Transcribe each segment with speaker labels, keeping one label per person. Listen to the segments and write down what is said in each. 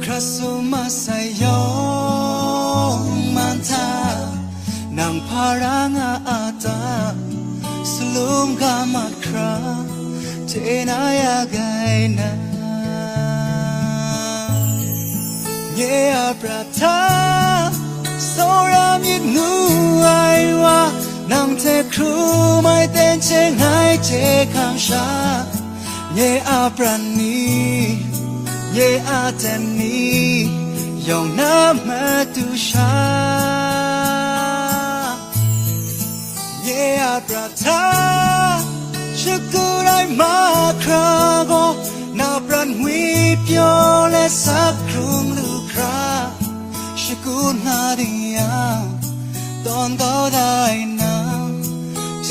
Speaker 1: krasumasa manta nang paranga ata slum gamakra tenaya gaina yeah prata soram yit nu นังเธครู ไม่เต้นเชงหายเจคำชา เยอาปรานีเยอาแตนียองน้ำมาตุชา เยอาปรานาชุกูไรมาคราโกนาปรานวิปยอและสักครุงลูกคราชุกูนาดียาตอนเขาได้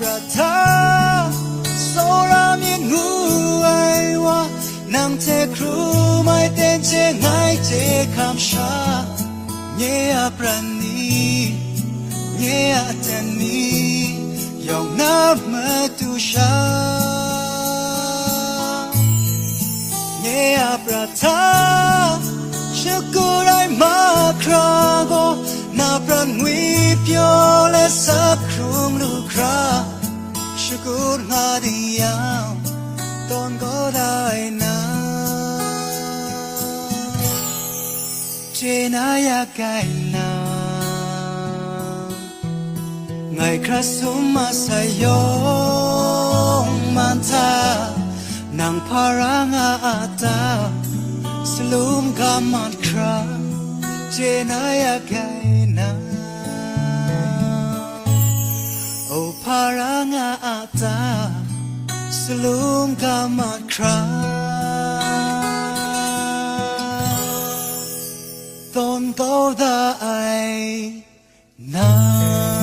Speaker 1: ประทาโซรามีงูไอวะนำเทครูไม่เต้นเจงไงเจคำชาเงียประนีเงียจันนียองนับมาตุชาเงียประทาชื่อกูได้มาคราโกนาประงวีเปียวสับครูมลูคราชกูรหาดียาวตอนก็ได้นะเจนายากไกนาไงครับสุมาสยองมันตานางพารางอาตาสลุมกามันคราเจนายากไก sebelum kamat kerang Tôn tố ta ai nào